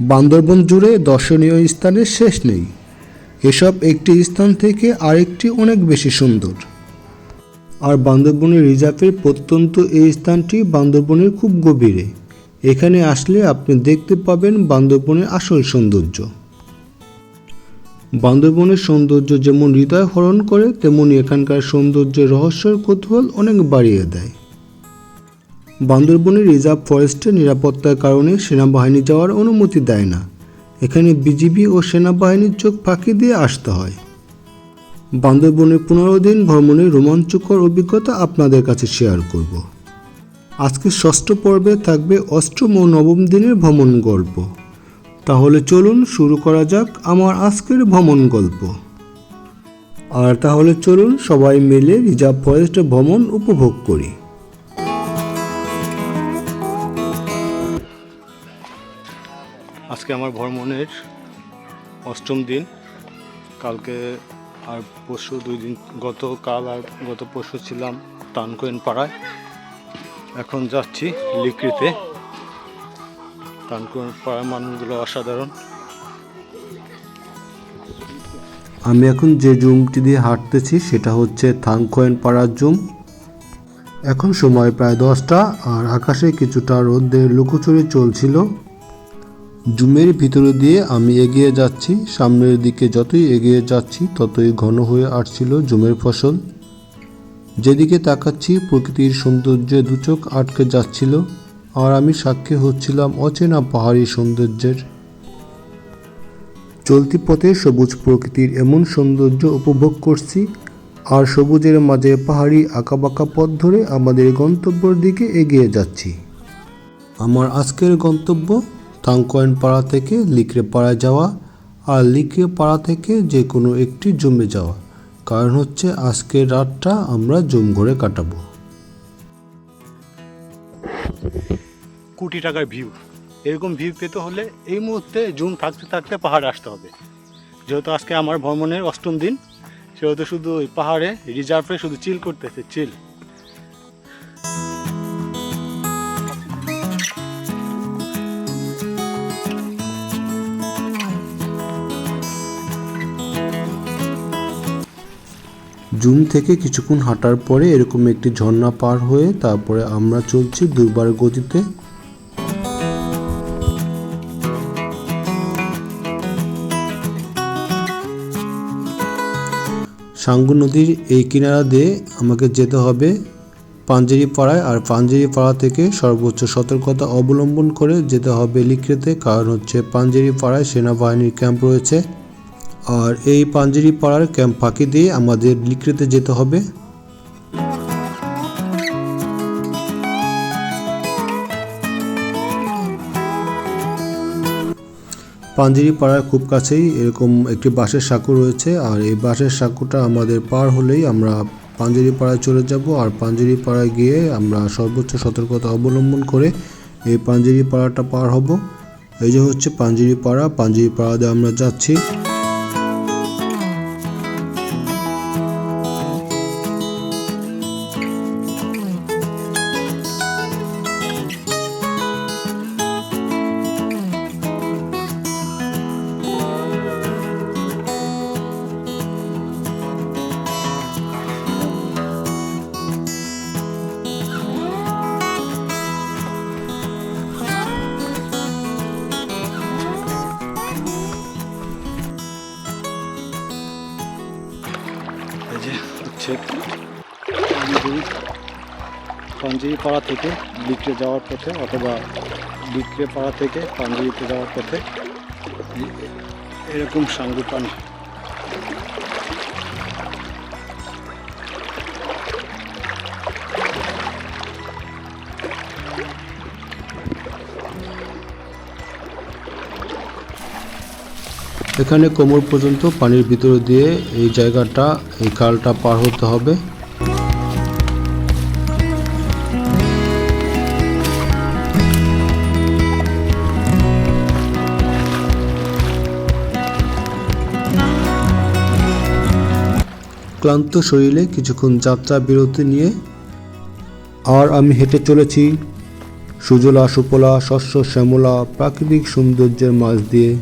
বান্দরবন জুড়ে দর্শনীয় স্থানের শেষ নেই। এসব একটি স্থান থেকে আরেকটি অনেক বেশি সুন্দর। আর বান্দরবনের রিজার্ভের প্রত্যন্ত এই স্থানটি বান্দরবনের খুব গভীরে। এখানে আসলে আপনি দেখতে পাবেন বান্দরবনের আসল সৌন্দর্য। বান্দরবনের সৌন্দর্য যেমন হৃদয় হরণ করে, তেমনি এখানকার সৌন্দর্যের রহস্যের কৌতূহল অনেক বাড়িয়ে দেয়। বান্দরবনের রিজার্ভ ফরেস্টে নিরাপত্তার কারণে সেনাবাহিনী যাওয়ার অনুমতি দেয় না। এখানে বিজিবি ও সেনাবাহিনীর চোখ ফাঁকি দিয়ে আসতে হয়। বান্দরবনের পনেরো দিন ভ্রমণের রোমাঞ্চকর অভিজ্ঞতা আপনাদের কাছে শেয়ার করব। আজকে ষষ্ঠ পর্বে থাকবে অষ্টম ও নবম দিনের ভ্রমণ গল্প। তাহলে চলুন শুরু করা যাক আমার আজকের ভ্রমণ গল্প। আর তাহলে চলুন সবাই মিলে রিজার্ভ ফরেস্ট ভ্রমণ উপভোগ করি। আজকে আমার ভ্রমণের অষ্টম দিন। কালকে আর পরশু দুই দিন, গতকাল আর গত পরশু ছিলাম তানকোয়েন পাড়ায়। এখন যাচ্ছি লিকৃতে তানকোয়েন পাড়ার মানুষগুলো অসাধারণ। আমি এখন যে জুমটি দিয়ে হাঁটতেছি, সেটা হচ্ছে থাংকোয়েন পাড়ার জুম। এখন সময় প্রায় দশটা, আর আকাশে কিছুটা রোদের লুকোচুরি চলছিল। জুমের ভিতরে দিয়ে আমি এগিয়ে যাচ্ছি। সামনের দিকে যতই এগিয়ে যাচ্ছি, ততই ঘন হয়ে আসছিল জুমের ফসল। যেদিকে তাকাচ্ছি, প্রকৃতির সৌন্দর্যে দুচোখ আটকে যাচ্ছিল, আর আমি সাক্ষী হচ্ছিলাম অচেনা পাহাড়ি সৌন্দর্যের। চলতি পথে সবুজ প্রকৃতির এমন সৌন্দর্য উপভোগ করছি, আর সবুজের মাঝে পাহাড়ি আঁকাবাঁকা পথ ধরে আমাদের গন্তব্যের দিকে এগিয়ে যাচ্ছি। আমার আজকের গন্তব্য তাংকয়েন পাড়া থেকে লিকড়ে পাড়ায় যাওয়া আর লিকড়ে পাড়া থেকে যে কোনো একটি জমে যাওয়া। কারণ হচ্ছে আজকের রাতটা আমরা জম ঘরে কাটাবো। কোটি টাকার ভিউ। এরকম ভিউ পেতে হলে এই মুহূর্তে জুম থাকতে থাকতে পাহাড়ে আসতে হবে। যেহেতু আজকে আমার ভ্রমণের অষ্টম দিন, সেহেতু শুধু ওই পাহাড়ে, রিজার্ভে শুধু চিল করতেছে চিল জুম থেকে কিছুক্ষণ হাঁটার পরে এরকম একটি ঝর্ণা পার হয়ে তারপরে আমরা চলছি দুর্বার গতিতে। সাঙ্গু নদীর এই কিনারা দিয়ে আমাকে যেতে হবে পাঞ্জেরি পাড়ায় আর পাঞ্জেরি পাড়া থেকে সর্বোচ্চ সতর্কতা অবলম্বন করে যেতে হবে লিকড়েতে কারণ হচ্ছে পাঞ্জেরি পাড়ায় সেনাবাহিনীর ক্যাম্প রয়েছে। আর এই পাঞ্জেরি পাড়ার ক্যাম্প ফাঁকি দিয়ে আমাদের লিকড়েতে যেতে হবে। পাঞ্জেরি পাড়ার খুব কাছেই এরকম একটি বাঁশের সাঁকো রয়েছে, আর এই বাঁশের সাঁকোটা আমাদের পার হলেই আমরা পাঞ্জেরি পাড়ায় চলে যাব, আর পাঞ্জেরি পাড়ায় গিয়ে আমরা সর্বোচ্চ সতর্কতা অবলম্বন করে এই পাঞ্জেরি পাড়াটা পার হব। এই যে হচ্ছে পাঞ্জেরি পাড়া পাঞ্জেরি পাড়াতে আমরা যাচ্ছি। পাঞ্জেরি পাড়া থেকে বিক্রে যাওয়ার পথে অথবা বিক্রে পাড়া থেকে পাঞ্জেরিতে যাওয়ার পথে এরকম সাঙ্গু পানি। এখানে কোমর পর্যন্ত পানির ভিতরে দিয়ে এই জায়গাটা, এই খালটা পার হতে হবে। ক্লান্ত শরীরে কিছুক্ষণ যাত্রা বিরতি নিয়ে আর আমি হেঁটে চলেছি সুজলা সুফলা শস্য, শ্যামলা, প্রাকৃতিক সৌন্দর্যের মাঝ দিয়ে।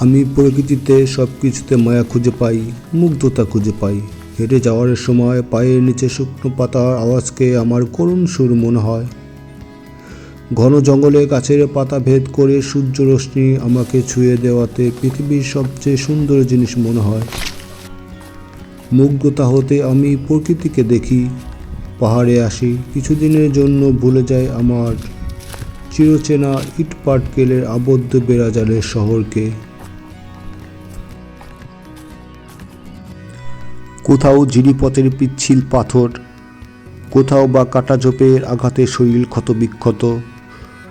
আমি প্রকৃতিতে সব কিছুতে মায়া খুঁজে পাই, মুগ্ধতা খুঁজে পাই। হেঁটে যাওয়ার সময় পায়ের নিচে শুকনো পাতার আওয়াজকে আমার করুণ সুর মনে হয়। ঘন জঙ্গলে গাছের পাতা ভেদ করে সূর্য রশ্মি আমাকে ছুঁয়ে দেওয়াতে পৃথিবীর সবচেয়ে সুন্দর জিনিস মনে হয়। মুগ্ধতা হতে আমি প্রকৃতিকে দেখি। পাহাড়ে আসি, কিছুদিনের জন্য ভুলে যাই আমার চিরচেনা ইট পাটকেলের আবদ্ধ বেড়াজালের শহরকে। কোথাও ঝিরিপথের পিচ্ছিল পাথর, কোথাও বা কাটা ঝোপের আঘাতে শরীর ক্ষতবিক্ষত,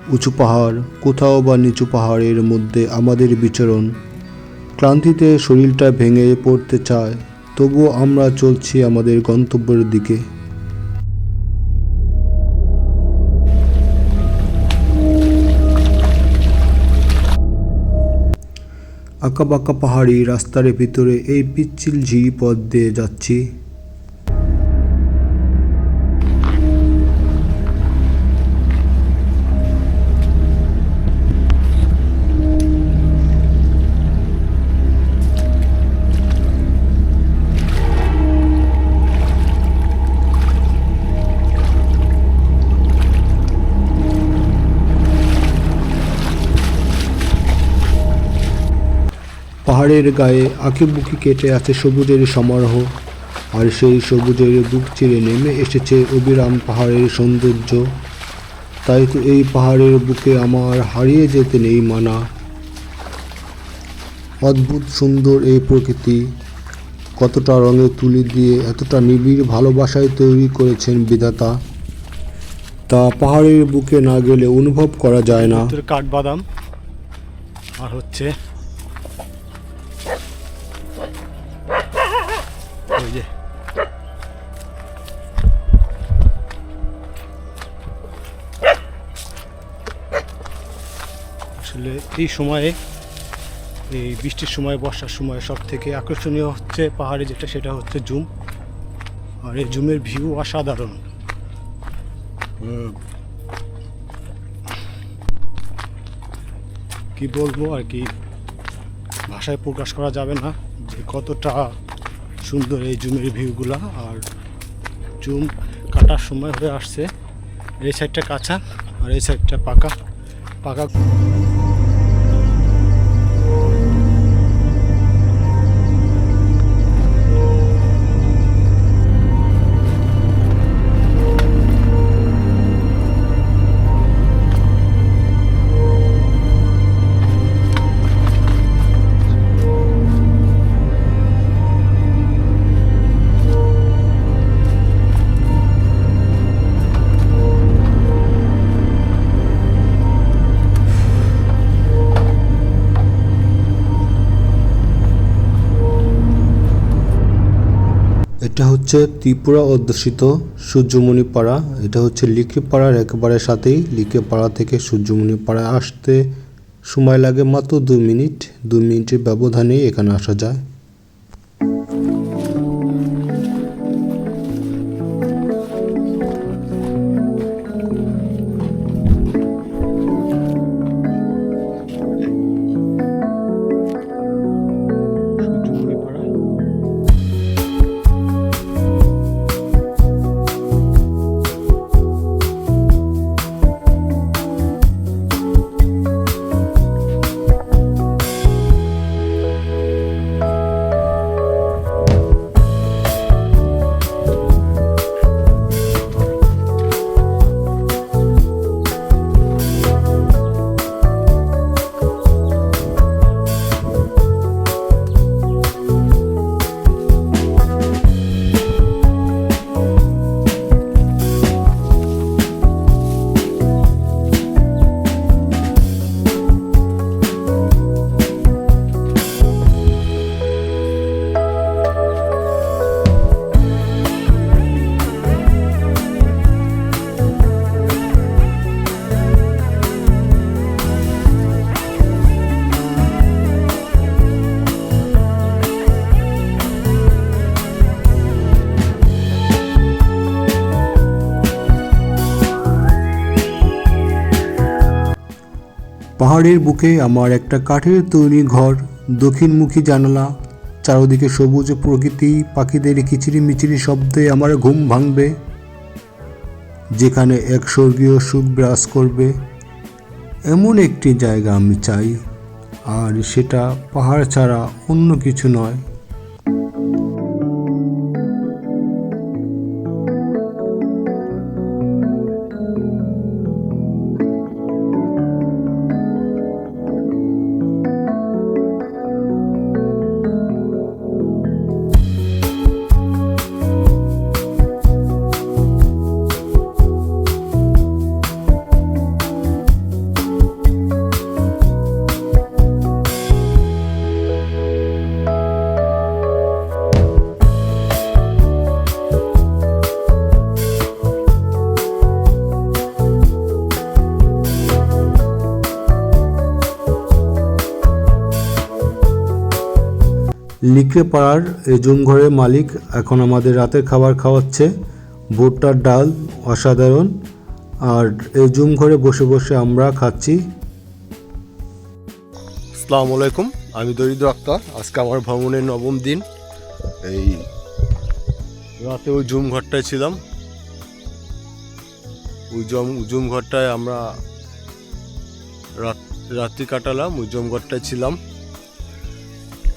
উঁচু পাহাড়, কোথাও বা নিচু পাহাড়ের মধ্যে আমাদের বিচরণ। ক্লান্তিতে শরীরটা ভেঙে পড়তে চায়। তবুও আমরা চলছি আমাদের গন্তব্যের দিকে। আঁকাবাঁকা পাহাড়ি রাস্তার ভিতরে এই পিচ্ছিল ঝিরি পথ দিয়ে যাচ্ছি। পাহাড়ের গায়ে আঁকিবুকি কেটে আছে সবুজের সমারোহ, আর সেই সবুজের বুক চিরে নেমে এসেছে অবিরাম পাহাড়ের সৌন্দর্য। তাই তো এই পাহাড়ের বুকে আমার হারিয়ে যেতে নেই মানা। অদ্ভুত সুন্দর এই প্রকৃতি, কতটা রঙে তুলি দিয়ে এতটা নিবিড় ভালোবাসায় তৈরি করেছেন বিধাতা। তা পাহাড়ের বুকে না গেলে অনুভব করা যায় না। কাঠবাদাম, আর হচ্ছে এই সময়ে, এই বৃষ্টির সময়, বর্ষার সময় সব থেকে আকর্ষণীয় হচ্ছে পাহাড়ে যেটা, সেটা হচ্ছে জুম আর এই জুমের ভিউ অসাধারণ। কি বলব আর কি, ভাষায় প্রকাশ করা যাবে না যে কতটা সুন্দর এই জুমের ভিউগুলা। আর জুম কাটার সময় হয়ে আসছে। এই সাইডটা কাঁচা আর এই সাইডটা পাকা পাকা। এটা হচ্ছে ত্রিপুরা অধ্যুষিত সূর্যমণিপাড়া। এটা হচ্ছে লিখিপাড়ার পাড়ার একেবারে সাথেই। লিখিপাড়া পাড়া থেকে সূর্যমণি পাড়ায় আসতে সময় লাগে মাত্র দু মিনিট। দু মিনিটের ব্যবধানে এখানে আসা যায়। পাহাড়ের বুকে আমার একটা কাঠের তৈরি ঘর, দক্ষিণমুখী জানালা, চারদিকে সবুজ প্রকৃতি, পাখিদের কিচিরি মিচিরি শব্দে আমার ঘুম ভাঙবে, যেখানে এক স্বর্গীয় সুখ বিরাজ করবে। এমন একটি জায়গা আমি চাই, আর সেটা পাহাড় ছাড়া অন্য কিছু নয়। লিকড়ে পাড়ার এই জুম ঘরের মালিক এখন আমাদের রাতের খাবার খাওয়াচ্ছে। ভুট্টার ডাল অসাধারণ। আর এই জুম ঘরে বসে বসে আমরা খাচ্ছি। আসসালামু আলাইকুম, আমি দরিদ্র আক্তার। আজকে আমার ভ্রমণের নবম দিন। এই রাতে ওই জুম ঘরটায় ছিলাম। ওই জম জুম ঘরটায় আমরা রাত, রাত্রি কাটালাম, ওই জুম ঘরটায় ছিলাম।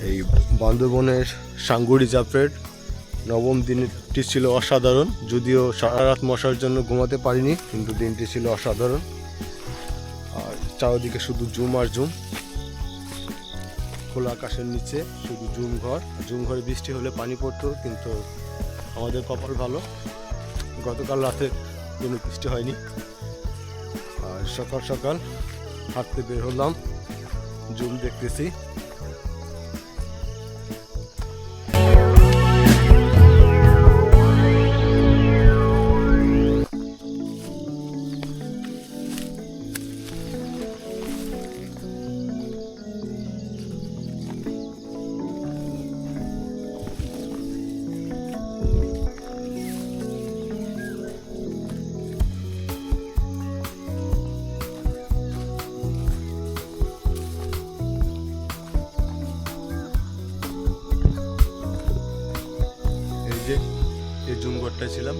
এই বান্দরবনের সাঙ্গুড়ি জাফরের নবম দিনটি ছিল অসাধারণ। যদিও সারা রাত মশার জন্য ঘুমাতে পারিনি, কিন্তু দিনটি ছিল অসাধারণ। আর চারিদিকে শুধু জুম আর জুম খোলা আকাশের নিচে শুধু জুম ঘর। জুম ঘরে বৃষ্টি হলে পানি পড়তো, কিন্তু আমাদের কপাল ভালো। গতকাল রাতে কোনো বৃষ্টি হয়নি। আর সকাল সকাল হাঁটতে বের হলাম। জুম দেখতেছি। জুম ঘরটায় ছিলাম।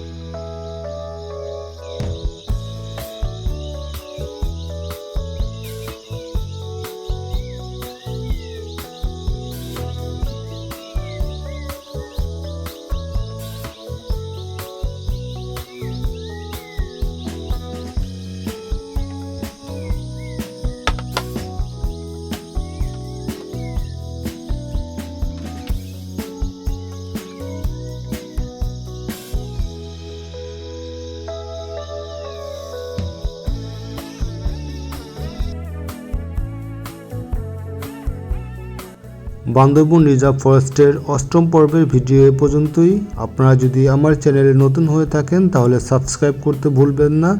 বান্দরবন রিজার্ভ ফরেস্টের অষ্টম পর্বের ভিডিও এ পর্যন্তই। আপনারা যদি আমার চ্যানেলে নতুন হয়ে থাকেন, তাহলে সাবস্ক্রাইব করতে ভুলবেন না।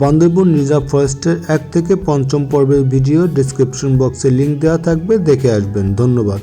বান্দরবন রিজার্ভ ফরেস্টের এক থেকে পঞ্চম পর্বের ভিডিও ডিসক্রিপশন বক্সে লিঙ্ক দেওয়া থাকবে, দেখে আসবেন। ধন্যবাদ।